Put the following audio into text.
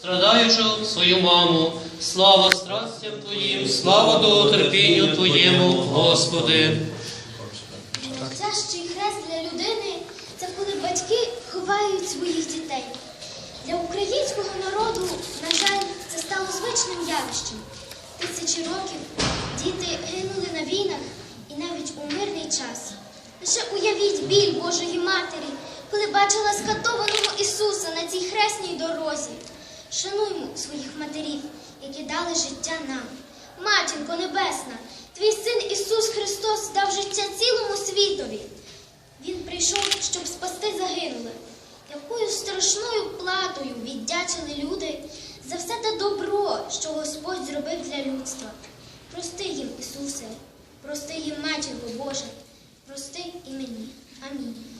страдаючу свою маму. Слава страстям Твоїм, слава довготерпінню Твоєму, Господи. Найтяжчий хрест для людини це коли батьки ховають своїх дітей. Для українського народу, на жаль, це стало звичним явищем. Тисячі років діти гинули на війнах і навіть у мирний час. Лише уявіть біль Божої Матері, коли бачила скатованого Ісуса на цій хресній дорозі. Шануймо своїх матерів, які дали життя нам. Матінко Небесна, твій син Ісус Христос дав життя цілому світові. Він прийшов, щоб спасти загинулих. Якою страшною платою віддячили люди за все те добро, що Господь зробив для людства. Прости їм, Ісусе, прости їм, Матінко Боже, прости і мені. Амінь.